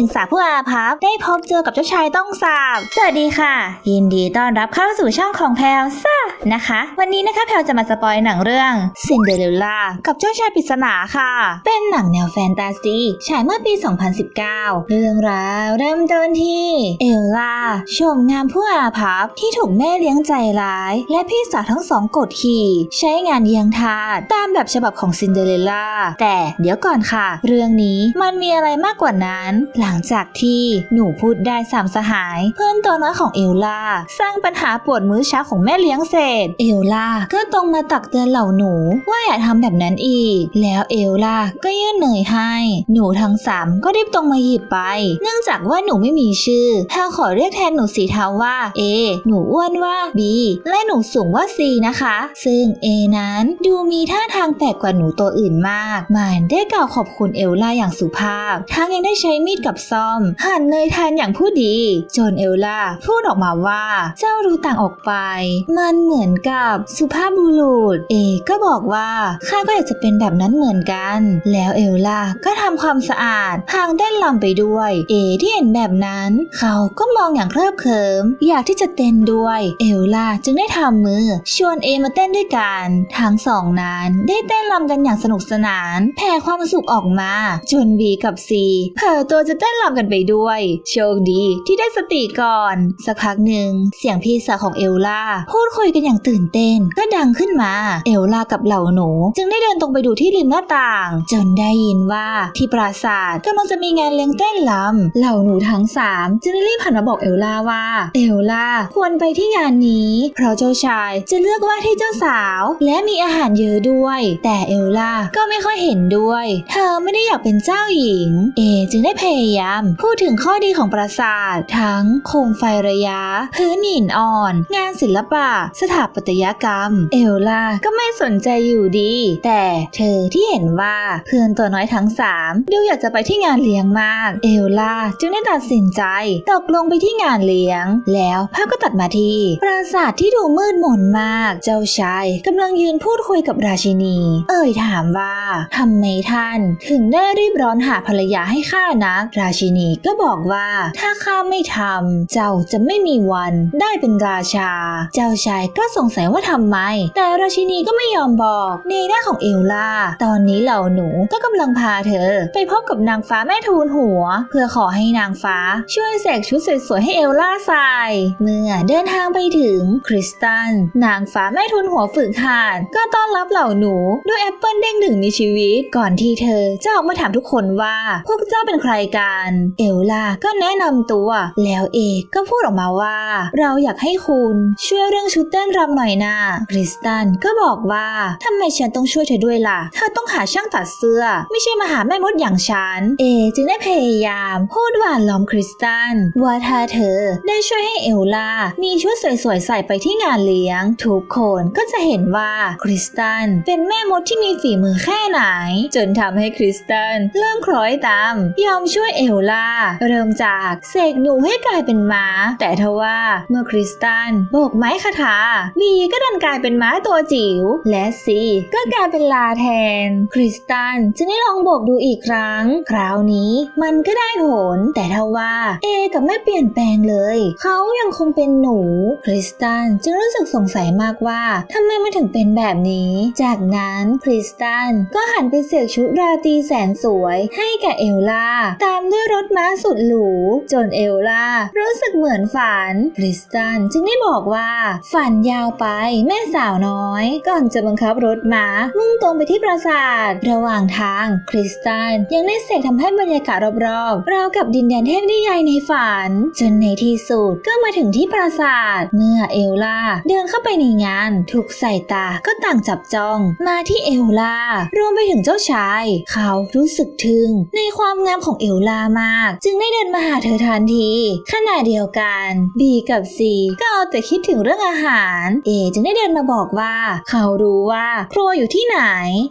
ญิงสาวผู้อาภัพได้พบเจอกับเจ้าชายต้องสาบสวัสดีค่ะ ยินดีต้อนรับเข้าสู่ช่องของแพลวซ่านะคะ วันนี้นะคะแพลวจะมาสปอยหนังเรื่องซินเดอเรลล่ากับเจ้าชายปริศนาค่ะ เป็นหนังแนวแฟนตาซีฉายเมื่อปี 2019 เรื่องราวเริ่มต้นที่ เอลล่าชมงามผู้อาภัพที่ถูกแม่เลี้ยงใจร้าย และพี่สาวทั้งสองกดขี่ ใช้งานเยียงทาสตามแบบฉบับของซินเดอเรลล่าแต่เดี๋ยวก่อนค่ะ เรื่องนี้มันมีอะไรมากกว่านั้นหลัังจากที่หนูพูดได้สามสหาย เพื่อนตัวน้อยของเอลล่า สร้างปัญหาปวดมื้อเช้าของแม่เลี้ยงเสร็จเอลล่าก็ตรงมาตักเตือนเหล่าหนู ว่าอย่าทำแบบนั้นอีก แล้วเอลล่าก็ยื่นเนยให้ หนูทั้งสามก็รีบตรงมาหยิบไป เนื่องจากว่าหนูไม่มีชื่อแพลขอเรียกแทนหนูสีเทาว่า A หนูอ้วนว่า B และหนูสูงว่า C นะคะ ซึ่ง A นั้นดูมีท่าทางแปลกกว่าหนูตัวอื่นมาก มันได้กล่าวขอบคุณเอลล่าอย่างสุภาพ ทั้งยังได้ใช้มีดกับซ่อม หั่นเนยทานอย่างผู้ดี จนเอลล่าพูดออกมาว่าเจ้าดูต่างออกไป มันเหมือนกับสุภาพบุรุษ เอก็บอกว่าข้าก็อยากจะเป็นแบบนั้นเหมือนกัน แล้วเอลล่าก็ทำความสะอาดพางเต้นลำไปด้วย เอที่เห็นแบบนั้น เขาก็มองอย่างเคลิบเคิมอยากที่จะเต้นด้วย เอลล่าจึงได้ทำมือ ชวนเอมาเต้นด้วยกันทั้งสองนั้นได้เต้นลำกันอย่างสนุกสนาน แผ่ความสุขออกมา จนบีกับซีเผลอตัวจะเต้นลำกันไปด้วย โชคดีที่ได้สติก่อน สักพักหนึ่งเสียงพี่สาวของเอลล่าพูดคุยกันอย่างตื่นเต้น ก็ดังขึ้นมา เอลล่ากับเหล่าหนู จึงได้เดินตรงไปดูที่ริมหน้าต่าง จนได้ยินว่าที่ปราสาทกำลังจะมีงานเลี้ยงเต้นลำเหล่าหนูทั้งสามจึงได้รีบหันมาบอกเอลล่าว่า เอลล่าควรไปที่งานนี้ เพราะเจ้าชายจะเลือกว่าที่เจ้าสาว และมีอาหารเยอะด้วย แต่เอลล่าก็ไม่ค่อยเห็นด้วย เธอไม่ได้อยากเป็นเจ้าหญิง เอจึงได้พยายาม พูดถึงข้อดีของปราสาท ทั้งโคมไฟระยะ พื้นหินอ่อน งานศิลปะ สถาปัตยกรรม เอลล่าก็ไม่สนใจอยู่ดี แต่เธอที่เห็นว่าเพื่อนตัวน้อยทั้งสามดูอยากจะไปที่งานเลี้ยงมาก เอลล่าจึงได้ตัดสินใจตกลงไปที่งานเลี้ยง แล้วภาพก็ตัดมาที่ปราสาทที่ดูมืดมนมาก เจ้าชายกำลังยืนพูดคุยกับราชินี เอ่ยถามว่าทำไมท่าน ถึงได้รีบร้อนหาภรรยาให้ข้านักราชินีก็บอกว่า ถ้าข้าไม่ทำเจ้าจะไม่มีวันได้เป็นราชา เจ้าชายก็สงสัยว่าทำไม แต่ราชินีก็ไม่ยอมบอกในด้าของเอลล่า ตอนนี้เหล่าหนูก็กำลังพาเธอ ไปพบกับนางฟ้าแม่ทูลหัว เพื่อขอให้นางฟ้าช่วยเสกชุดสวยๆให้เอลล่าใส่เมื่อเดินทางไปถึงคริสตัน นางฟ้าแม่ทุนหัวฝึกหัดก็ต้อนรับเหล่าหนูด้วยแอปเปิลเด้งหนึ่งในชีวิต ก่อนที่เธอจะออกมาถามทุกคนว่า พวกเจ้าเป็นใครกันเอลล่าก็แนะนำตัว แล้วเอกก็พูดออกมาว่า เราอยากให้คุณช่วยเรื่องชุดเต้นรำหน่อยนะคริสตันก็บอกว่าทำไมฉันต้องช่วยเธอด้วยล่ะ เธอต้องหาช่างตัดเสื้อ ไม่ใช่มาหาแม่มดอย่างฉัน เอจึงได้พยายามพูดหวานล้อมคริสตันว่าถ้าเธอได้ช่วยให้เอลล่ามีชุดสวยๆใส่ไปที่งานเลี้ยง ทุกคนก็จะเห็นว่าคริสตันเป็นแม่มดที่มีฝีมือแค่ไหน จนทำให้คริสตันเริ่มคล้อยตาม ยอมช่วยเอเอลล่า เริ่มจากเสกหนูให้กลายเป็นม้า แต่ทว่าเมื่อคริสตันโบกไม้คาถาบีก็ดันกลายเป็นม้าตัวจิ๋วและซีก็กลายเป็นลาแทน คริสตันจึงได้ลองโบกดูอีกครั้ง คราวนี้มันก็ได้ผลแต่ทว่าเอกับไม่เปลี่ยนแปลงเลย เขายังคงเป็นหนู คริสตันจึงรู้สึกสงสัยมากว่าทำไมมันถึงเป็นแบบนี้ จากนั้นคริสตันก็หันไปเสกชุดราตรีแสนสวยให้แก่เอลล่าตามด้วยรถม้าสุดหรู จนเอลล่ารู้สึกเหมือนฝัน คริสตันจึงได้บอกว่า ฝันยาวไปแม่สาวน้อย ก่อนจะบังคับรถม้ามุ่งตรงไปที่ปราสาท ระหว่างทางคริสตันยังได้เสกทำให้บรรยากาศรอบๆราวกับดินแดนเทพนิยายในฝัน จนในที่สุดก็มาถึงที่ปราสาท เมื่อเอลล่าเดินเข้าไปในงานทุกสายตาก็ต่างจับจ้องมาที่เอลล่ารวมไปถึงเจ้าชาย เขารู้สึกทึ่งในความงามของเอลล่ามาก จึงได้เดินมาหาเธอทันที ขณะเดียวกันบีกับซีก็เอาแต่คิดถึงเรื่องอาหารเอจึงได้เดินมาบอกว่า เขารู้ว่าครัวอยู่ที่ไหน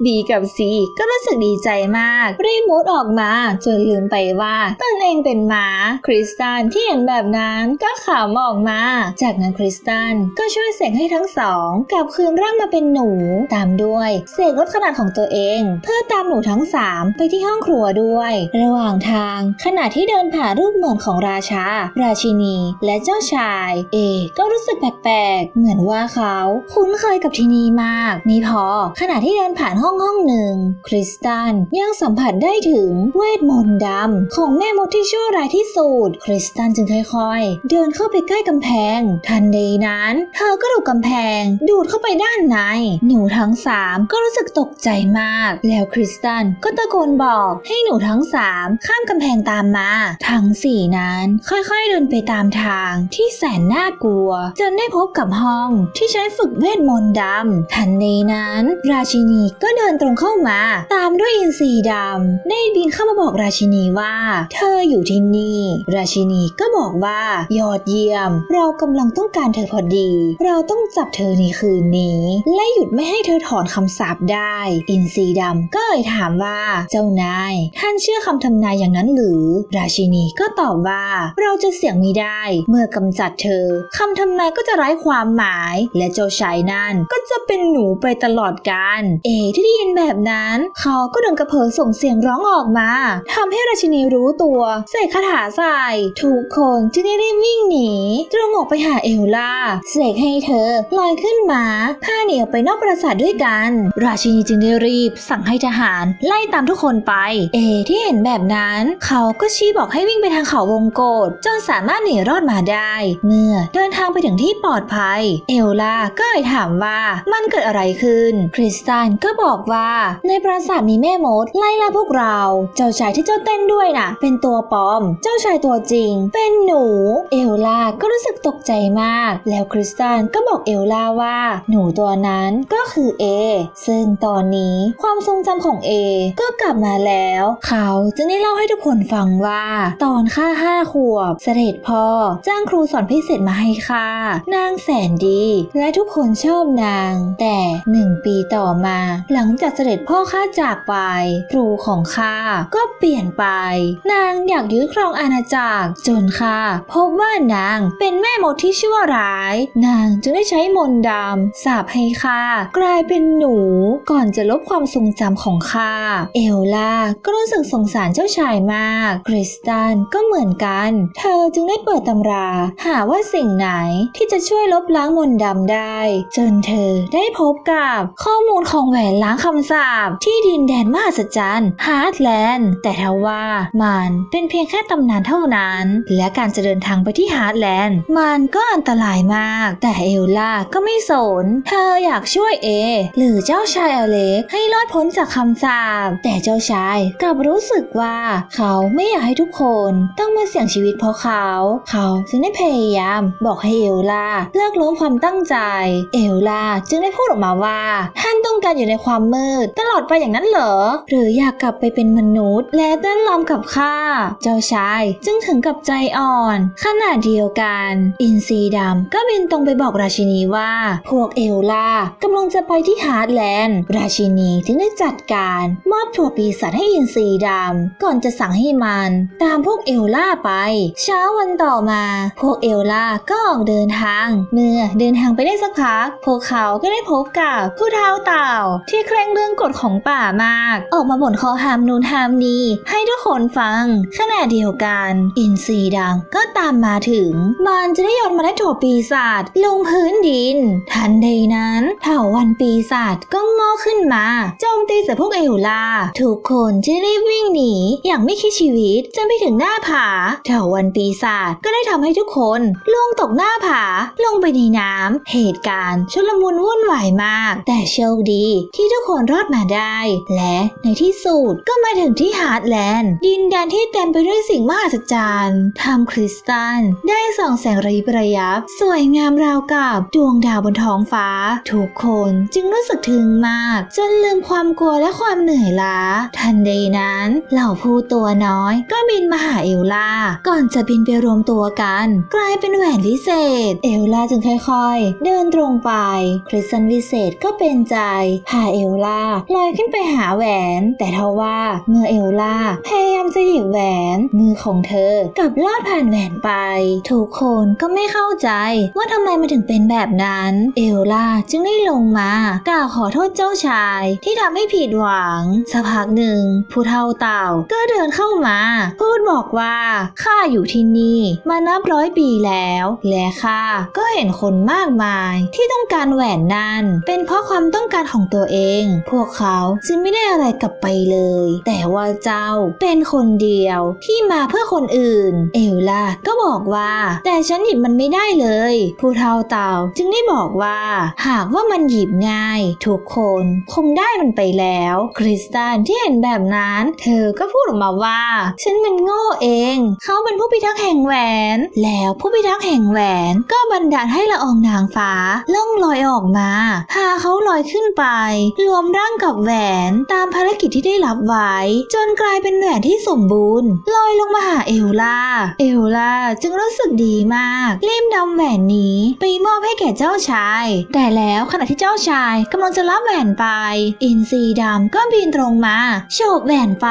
บีกับซีก็รู้สึกดีใจมากรีบมุดออกมาจนลืมไปว่าตนเองเป็นหมาคริสตันที่เห็นแบบนั้นก็ขำออกมา จากนั้นคริสตันก็ช่วยเสกให้ทั้งสองกลับคืนร่างมาเป็นหนูตามด้วยเสกลดขนาดของตัวเอง เพื่อตามหนูทั้งสามไปที่ห้องครัวด้วย ระหว่างทางขณะที่เดินผ่ารูปเหมือนของราชา ราชินี และเจ้าชาย เอ ก็รู้สึกแปลกๆ เหมือนว่าเขาคุ้นเคยกับที่นี่มาก นี่พอ ขณะที่เดินผ่านห้องห้องหนึ่ง คริสตันยังสัมผัสได้ถึงเวทมนต์ดำของแม่มดที่ชั่วร้ายที่สุด คริสตันจึงค่อยๆ เดินเข้าไปใกล้กำแพง ทันใดนั้น เธอก็ถูกกำแพง ดูดเข้าไปด้านใน หนูทั้งสามก็รู้สึกตกใจมาก แล้วคริสตันก็ตะโกนบอกให้หนูทั้งสามข้ามกำแพงตามมา ทั้งสี่นั้นค่อยๆเดินไปตามทางที่แสนน่ากลัว จนได้พบกับห้องที่ใช้ฝึกเวทมนต์ดำทันใดนั้น ราชินีก็เดินตรงเข้ามา ตามด้วยอินทรีดำได้บินเข้ามาบอกราชินีว่า เธออยู่ที่นี่ ราชินีก็บอกว่ายอดเยี่ยม เรากำลังต้องการเธอพอดี เราต้องจับเธอในคืนนี้ และหยุดไม่ให้เธอถอนคำสาปได้ อินทรีดำก็เอ่ยถามว่าเจ้านาย ท่านเชื่อคำทำนายอย่างนั้นหรือ ราชินีก็ตอบว่า เราจะเสี่ยงไม่ได้ เมื่อกำจัดเธอคำทำนายก็จะไร้ความหมาย และเจ้าชายนั่นก็จะเป็นหนูไปตลอดกาลเอที่ได้ยินแบบนั้น เขาก็เดินกระเพอส่งเสียงร้องออกมาทำให้ราชินีรู้ตัวเสกคาถาใส่ทุกคนจึงได้รีบวิ่งหนีตรงออกไปหาเอลล่าเสกให้เธอลอยขึ้นมาพาเหนีออกไปนอกปราสาทด้วยกัน ราชินีจึงได้รีบสั่งให้ทหารไล่ตามทุกคนไป เอที่เห็นแบบนั้นเขาก็ชี้บอกให้วิ่งไปทางเขาวงโกฏจนสามารถหนีรอดมาได้ เมื่อเดินทางไปถึงที่ปลอดภัย เอลล่าก็เลยถามว่ามันเกิดอะไรขึ้น คริสตันก็บอกว่าในปราสาทมีแม่มดไล่ล่าพวกเรา เจ้าชายที่เจ้าเต้นด้วยน่ะ เป็นตัวปลอม เจ้าชายตัวจริง เป็นหนู เอลล่าก็รู้สึกตกใจมาก แล้วคริสตันก็บอกเอลล่าว่า หนูตัวนั้นก็คือเอซึ่งตอนนี้ความทรงจำของเอก็กลับมาแล้ว เขาจึงได้เล่าให้ทุกคนนฟังว่า ตอนข้าห้าขวบ เสด็จพ่อ จ้างครูสอนพิเศษมาให้ข้านางแสนดี และทุกคนชอบนาง แต่หนึ่งปีต่อมา หลังจากเสด็จพ่อข้าจากไป ครูของข้าก็เปลี่ยนไป นางอยากยึดครองอาณาจักรจนข้าพบว่านางเป็นแม่มดที่ชั่วร้าย นางจึงได้ใช้มนต์ดำสาปให้ข้ากลายเป็นหนูก่อนจะลบความทรงจำของข้าเอลล่าก็รู้สึกสงสารเจ้าชายมาากคริสตันก็เหมือนกัน เธอจึงได้เปิดตำรา หาว่าสิ่งไหนที่จะช่วยลบล้างมนต์ดำได้ จนเธอได้พบกับข้อมูลของแหวนล้างคำสาปที่ดินแดนมหัศจรรย์ฮาร์ดแลนด์แต่ทว่ามันเป็นเพียงแค่ตำนานเท่านั้น และการจะเดินทางไปที่ฮาร์ดแลนด์มันก็อันตรายมาก แต่เอลล่าก็ไม่สน เธออยากช่วยเอ หรือเจ้าชายอเล็กให้รอดพ้นจากคำสาปแต่เจ้าชายกลับรู้สึกว่าเขาาไม่อยากให้ทุกคนต้องมาเสี่ยงชีวิตเพราะเขา เขาจึงได้พยายามบอกให้เอลล่าเลิกล้มความตั้งใจ เอลล่าจึงได้พูดออกมาว่าท่านต้องการอยู่ในความมืด ตลอดไปอย่างนั้นเหรอ หรืออยากกลับไปเป็นมนุษย์ และเต้นรำกับข้า เจ้าชายจึงถึงกับใจอ่อน ขณะเดียวกัน อินซีดำก็บินตรงไปบอกราชินีว่า พวกเอลล่ากำลังจะไปที่ฮาร์ดแลนด์ ราชินีจึงได้จัดการมอบถั่วปีศาจให้อินซีดำก่อนจะสั่งให้มัน ตามพวกเอลล่าไป เช้าวันต่อมา พวกเอลล่าก็ออกเดินทาง เมื่อเดินทางไปได้สักพัก พวกเขาก็ได้พบกับผู้เฒ่าเต่า ที่เคร่งเรื่องกฎของป่ามาก ออกมาบ่นขอห้ามนูนห้ามนี้ให้ทุกคนฟัง ขณะเดียวกันอินซีดำก็ตามมาถึง มันจะได้โยนมาได้ถั่วปีศาจลงพื้นดิน ทันใดนั้นเผ่าวันปีศาจก็งอขึ้นมาโจมตีใส่พวกเอลล่าทุกคนจะได้วิ่งหนีอย่างไม่คิดชีวิตจนไปถึงหน้าผาเถาวันปีศาจก็ได้ทำให้ทุกคนล่วงตกหน้าผาลงไปในน้ำเหตุการณ์ชุลมุนวุ่นวายมาก แต่โชคดีที่ทุกคนรอดมาได้ และในที่สุดก็มาถึงที่ฮาร์ดแลนด์ ดินแดนที่เต็มไปด้วยสิ่งมหัศจรรย์ทำคริสตัลได้ส่องแสงระยิบระยับ สวยงามราวกับดวงดาวบนท้องฟ้า ทุกคนจึงรู้สึกถึงมาก จนลืมความกลัวและความเหนื่อยล้า ทันใดนั้นเหล่าผู้ตัวน้อย ก็บินมาหาเอลล่า ก่อนจะบินไปรวมตัวกัน กลายเป็นแหวนวิเศษ เอลล่าจึงค่อยๆ เดินตรงไป คริสตันวิเศษก็เป็นใจ พาเอลล่าลอยขึ้นไปหาแหวน แต่ทว่าเมื่อเอลล่าพยายามจะหยิบแหวนมือของเธอกลับลอดผ่านแหวนไป ทุกคนก็ไม่เข้าใจว่าทำไมมันถึงเป็นแบบนั้น เอลล่าจึงได้ลงมากล่าวขอโทษเจ้าชายที่ทำให้ผิดหวังสักพักหนึ่งผู้เฒ่าเต่าก็เดินเข้ามา พูดบอกว่าข้าอยู่ที่นี่มานับร้อยปีแล้ว และข้าก็เห็นคนมากมายที่ต้องการแหวนนั้น เป็นเพราะความต้องการของตัวเอง พวกเขาจึงไม่ได้อะไรกลับไปเลย แต่ว่าเจ้าเป็นคนเดียวที่มาเพื่อคนอื่น เอลล่าก็บอกว่า แต่ฉันหยิบมันไม่ได้เลย ผู้เฒ่าเต่าจึงได้บอกว่า หากว่ามันหยิบง่าย ทุกคนคงได้มันไปแล้ว คริสตันที่เห็นแบบนั้น เธอก็พูดออกมาว่าฉันเป็นโง่เอง เขาเป็นผู้พิทักษ์แห่งแหวน แล้วผู้พิทักษ์แห่งแหวนก็บันดาลให้ละอองนางฟ้าล่องลอยออกมาพาเขาลอยขึ้นไป รวมร่างกับแหวนตามภารกิจที่ได้รับไว้ จนกลายเป็นแหวนที่สมบูรณ์ลอยลงมาหาเอลล่า เอลล่าจึงรู้สึกดีมากรีบนำแหวนนี้ไปมอบให้แก่เจ้าชาย แต่แล้วขณะที่เจ้าชายกำลังจะรับแหวนไป อินทรีดำก็บินตรงมาโฉบแหวนไป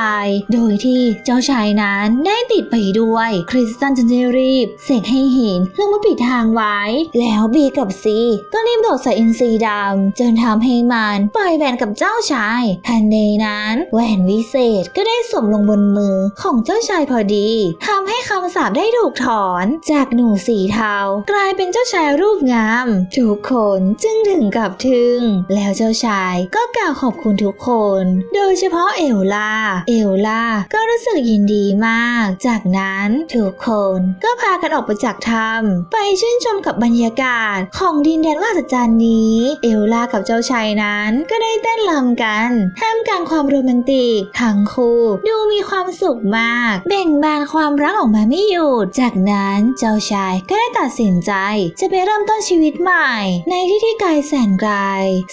โดยที่เจ้าชายนั้นได้ติดไปด้วย คริสตันจึงได้รีบเสกให้หินลงมาปิดทางไว้ แล้วบีกับซีก็รีบโดดใส่อินทรีดำจนทำให้มันปล่อยแหวนกับเจ้าชายทันใดนั้นแหวนวิเศษก็ได้สวมลงบนมือของเจ้าชายพอดีทำให้คำสาปได้ถูกถอน จากหนูสีเทากลายเป็นเจ้าชายรูปงาม ทุกคนจึงถึงกับทึ่ง แล้วเจ้าชายก็กล่าวขอบคุณทุกคน โดยเฉพาะเอลล่า เอลล่าก็รู้สึกยินดีมาก จากนั้นทุกคนก็พากันออกไปจากถ้ำไปชื่นชมกับบรรยากาศของดินแดนมหัศจรรย์นี้ เอลล่ากับเจ้าชายนั้นก็ได้เต้นรำกันท่ามกลางความโรแมนติกทั้งคู่ดูมีความสุขมาก แบ่งบานความรักออกมาไม่หยุด จากนั้นเจ้าชายก็ได้ตัดสินใจ จะไปเริ่มต้นชีวิตใหม่ ในที่ที่ไกลแสนไกล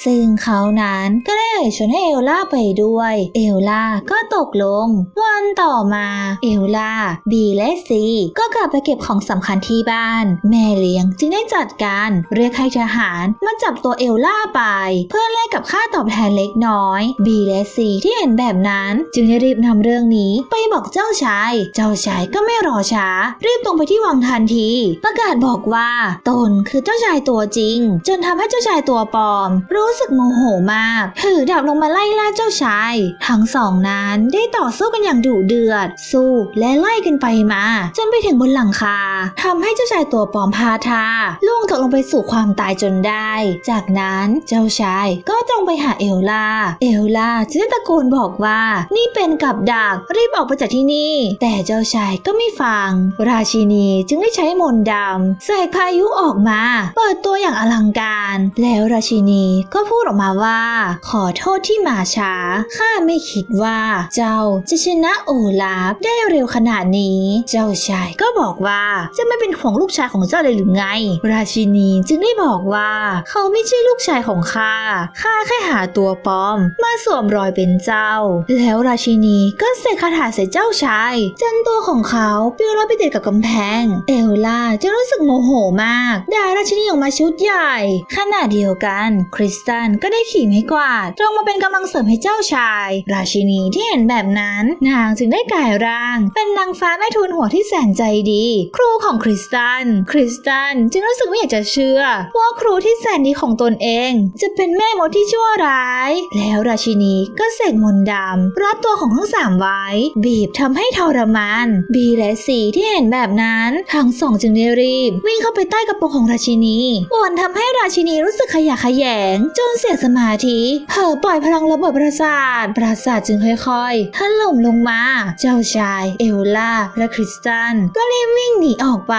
ซึ่งเขานั้นก็ได้เอ่ยชวนให้เอลล่าไปด้วย เอลล่าก็ตกลง วันต่อมาเอลล่าบีและซีก็กลับไปเก็บของสำคัญที่บ้าน แม่เลี้ยงจึงได้จัดการเรียกให้ทหารมาจับตัวเอลล่าไป เพื่อแลกกับค่าตอบแทนเล็กน้อยบีและซีที่เห็นแบบนั้น จึงได้รีบนำเรื่องนี้ไปบอกเจ้าชาย เจ้าชายก็ไม่รอช้า รีบตรงไปที่วังทันที ประกาศบอกว่าตนคือเจ้าชายตัวจริง จนทำให้เจ้าชายตัวปลอม รู้สึกโมโหมากถือดาบลงมาไล่ล่าเจ้าชาย ทั้งสองนั้นได้ต่อสู้กันอย่างดุเดือด สู้และไล่กันไปมา จนไปถึงบนหลังคาทำให้เจ้าชายตัวปลอมพาทาล่วงตกลงไปสู่ความตายจนได้ จากนั้นเจ้าชายก็ตรงไปหาเอลล่า เอลล่าจึงตะโกนบอกว่า นี่เป็นกับดักรีบออกไปจากที่นี่ แต่เจ้าชายก็ไม่ฟัง ราชินีจึงได้ใช้มนต์ดำเสกพายุออกมา เปิดตัวอย่างอลังการ แล้วราชินีก็พูดออกมาว่า ขอโทษที่มาช้า ข้าไม่คิดว่าเจ้าจะชนะโอลาฟได้เร็วขนาดนี้ เจ้าชายก็บอกว่าจะไม่เป็นห่วงลูกชายของเจ้าเลยหรือไง ราชินีจึงได้บอกว่า เขาไม่ใช่ลูกชายของข้าข้าแค่หาตัวปลอม มาสวมรอยเป็นเจ้า แล้วราชินีก็เสกคาถาใส่เจ้าชาย จนตัวของเขาปลิวลอยไปติดกับกำแพง เอลล่าจะรู้สึกโมโหมากด่าราชินีออกมาชุดใหญ่ ขณะเดียวกัน คริสตันก็ได้ขี่ไม้กวาดตรงมาเป็นกำลังเสริมให้เจ้าชาย ราชินีที่เห็นแบบนั้นนางจึงได้กลายร่าง เป็นนางฟ้าแม่ทูลหัวที่แสนใจดี ครูของคริสตัน คริสตันจึงรู้สึกไม่อยากจะเชื่อ ว่าครูที่แสนดีของตนเอง จะเป็นแม่มดที่ชั่วร้าย แล้วราชินีก็เสกมนต์ดำรัดตัวของทั้งสามไว้ บีบทำให้ทรมาน บีและสีที่เห็นแบบนั้นทั้งสองจึงได้รีบ วิ่งเข้าไปใต้กระโปรงของราชินีป่นทำให้ราชินีรู้สึกขยะแขยง จนเสียสมาธิเผลอปล่อยพลังระเบิดประสาท ประสาทจึงค่อยๆถล่มลงมาเจ้าชาย เอลล่า และคริสตัน ก็รีบวิ่งหนีออกไป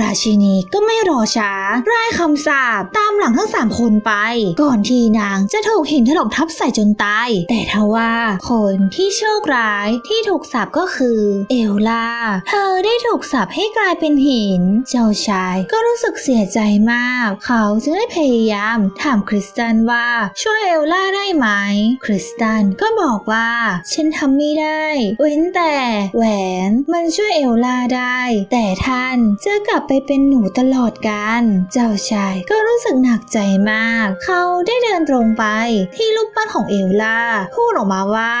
ราชินีก็ไม่รอช้าร่ายคำสาปตามหลังทั้งสามคนไป ก่อนที่นางจะถูกหินถล่มทับใส่จนตาย แต่ทว่าคนที่โชคร้ายที่ถูกสาปก็คือเอลล่า เธอได้ถูกสาปให้กลายเป็นหิน เจ้าชายก็รู้สึกเสียใจมาก เขาจึงได้พยายามถามคริสตันว่าช่วยเอลล่าได้ไหม คริสตันก็บอกว่า ฉันทำไม่ได้เว้นแต่แหวนมันช่วยเอลลาได้ แต่ท่านจะกลับไปเป็นหนูตลอดกาลเจ้าชายก็รู้สึกหนักใจมาก เขาได้เดินตรงไป ที่รูปปั้นของเอลลาพูดออกมาว่า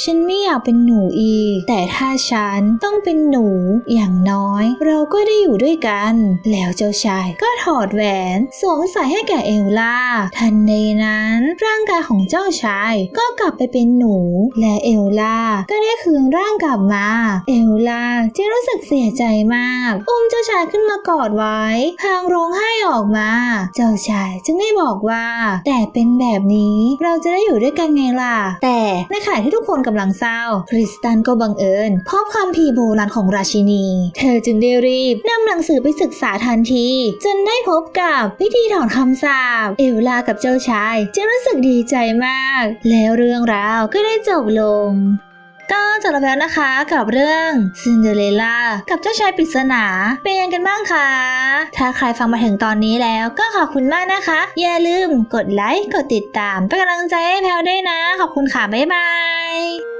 ฉันไม่อยากเป็นหนูอีก แต่ถ้าฉันต้องเป็นหนูอย่างน้อย เราก็ได้อยู่ด้วยกัน แล้วเจ้าชายก็ถอดแหวนสวมใส่ให้แก่เอลลาทันใดนั้น ร่างกายของเจ้าชายก็กลับไปเป็นหนู และเอลลาก็ได้คืนร่างกลับมา เอลลาจึงรู้สึกเสียใจมาก อุ้มเจ้าชายขึ้นมากอดไว้พางร้องไห้ออกมา เจ้าชายจึงได้บอกว่า แต่เป็นแบบนี้เราจะได้อยู่ด้วยกันไงล่ะ แต่ในขณะที่ทุกคนกำลังเศร้า คริสตันก็บังเอิญพบคำพีร์โบราณของราชินี เธอจึงได้รีบนำหนังสือไปศึกษาทันที จนได้พบกับพิธีถอนคำสาปเอลลากับเจ้าชายจึงรู้สึกดีใจมาก แล้วเรื่องราวก็ได้จบลง ก็จบแล้วนะคะกับเรื่องซินเดอเรลล่ากับเจ้าชายปริศนาเป็นยังกันบ้างคะถ้าใครฟังมาถึงตอนนี้แล้วก็ขอบคุณมากนะคะ อย่าลืมกดไลค์กดติดตามเป็นกำลังใจให้แพลวด้วยนะ ขอบคุณค่ะ บ๊ายบาย